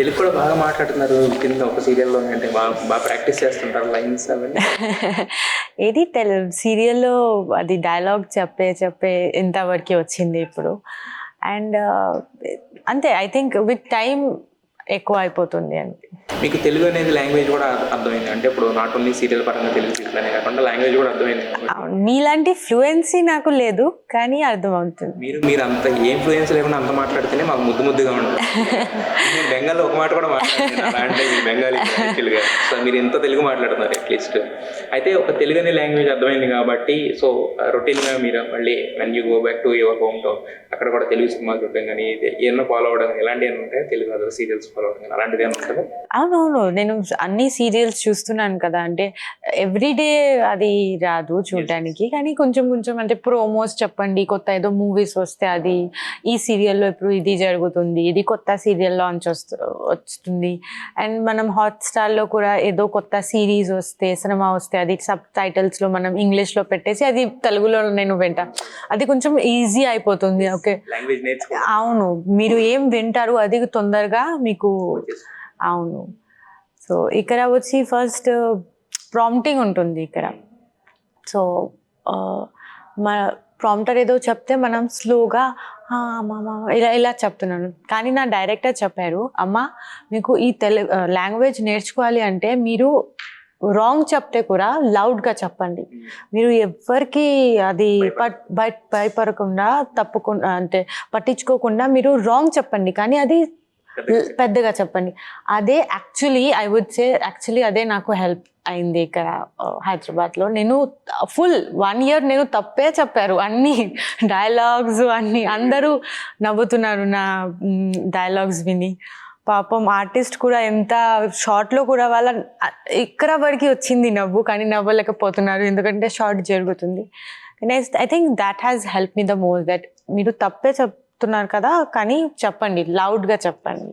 తెలుగు కూడా బాగా మాట్లాడుతున్నారు కింద ఒక సీరియల్లో అంటే బాగా బాగా ప్రాక్టీస్ చేస్తుంటారు లైన్స్ అవన్నీ. ఏది తెలు సీరియల్లో అది డైలాగ్ చెప్పే చెప్పే ఇంతవరకు వచ్చింది ఇప్పుడు. అండ్ uh, అంతే ఐ థింక్ విత్ టైం ఎక్కువ అయిపోతుంది అంతే మీకు తెలుగు అనేది లాంగ్వేజ్ కూడా అర్థమైంది. అంటే ఇప్పుడు నాట్ ఓన్లీ సీరియల్ పరంగా తెలుగు సీరియల్ అనే కాకుండా లాంగ్వేజ్ కూడా అర్థమైంది. మీలాంటి ఫ్లూయెన్సీ నాకు లేదు కానీ అర్థమవుతుంది. మీరు మీరు అంత ఏం ఫ్లూయెన్స్ లేకుండా అంత మాట్లాడితేనే మాకు ముద్దు ముద్దుగా ఉంటుంది. నేను బెంగాల్లో ఒక మాట కూడా మాట్లాడుతున్నాను అంటే బెంగాలీ యాక్చువల్గా సో మీరు ఎంత తెలుగు మాట్లాడుతున్నారు అట్లీస్ట్ అయితే ఒక తెలుగు అనే లాంగ్వేజ్ అర్థమైంది కాబట్టి సో రొటీన్గా మీరు మళ్ళీ when you go back to your hometown అక్కడ కూడా తెలుగు సినిమాలు చూడడం కానీ ఏమన్నా ఫాలో ఎలాంటి ఏమైనా ఉంటాయి తెలుగు అదర్ సీరియల్స్ ఫాలో అలాంటిది అవునవును. నేను అన్ని సీరియల్స్ చూస్తున్నాను కదా. అంటే ఎవ్రీడే అది రాదు చూడడానికి. కానీ కొంచెం కొంచెం అంటే ప్రోమోస్ చెప్పండి కొత్త ఏదో మూవీస్ వస్తే అది ఈ సీరియల్లో ఇప్పుడు ఇది జరుగుతుంది ఇది కొత్త సీరియల్ లాంచ్ వస్తు వస్తుంది. అండ్ మనం హాట్స్టార్లో కూడా ఏదో కొత్త సిరీస్ వస్తే సినిమా వస్తే అది సబ్ టైటిల్స్లో మనం ఇంగ్లీష్లో పెట్టేసి అది తెలుగులో నేను వింటా. అది కొంచెం ఈజీ అయిపోతుంది ఓకే అవును. మీరు ఏం వింటారు అది తొందరగా మీకు అవును. సో ఇక్కడ వచ్చి ఫస్ట్ ప్రాంప్టింగ్ ఉంటుంది ఇక్కడ. సో మన ప్రాంప్టర్ ఏదో చెప్తే మనం స్లోగా అమ్మ ఇలా ఇలా చెప్తున్నాను. కానీ నా డైరెక్టర్ చెప్పారు అమ్మ మీకు ఈ తెలు లాంగ్వేజ్ నేర్చుకోవాలి అంటే మీరు రాంగ్ చెప్తే కూడా లౌడ్గా చెప్పండి. మీరు ఎవరికి అది పట్ బయట భయపడకుండా తప్పకుండా అంటే పట్టించుకోకుండా మీరు రాంగ్ చెప్పండి. కానీ అది పెద్దగా చెప్పండి. అదే actually I would say actually అదే నాకు హెల్ప్ అయింది ఇక్కడ హైదరాబాద్లో. నేను ఫుల్ వన్ ఇయర్ నేను తప్పే చెప్పారు. అన్ని డైలాగ్స్ అన్ని అందరూ నవ్వుతున్నారు నా డైలాగ్స్ విని. పాపం ఆర్టిస్ట్ కూడా ఎంత షార్ట్లో కూడా వాళ్ళ ఇక్కడ వరకు వచ్చింది నవ్వు కానీ నవ్వలేకపోతున్నారు. ఎందుకంటే షార్ట్ జరుగుతుంది. I think that has help me the most that మీరు తప్పే చెప్ చెప్తున్నారు కదా కానీ చెప్పండి లౌడ్గా చెప్పండి.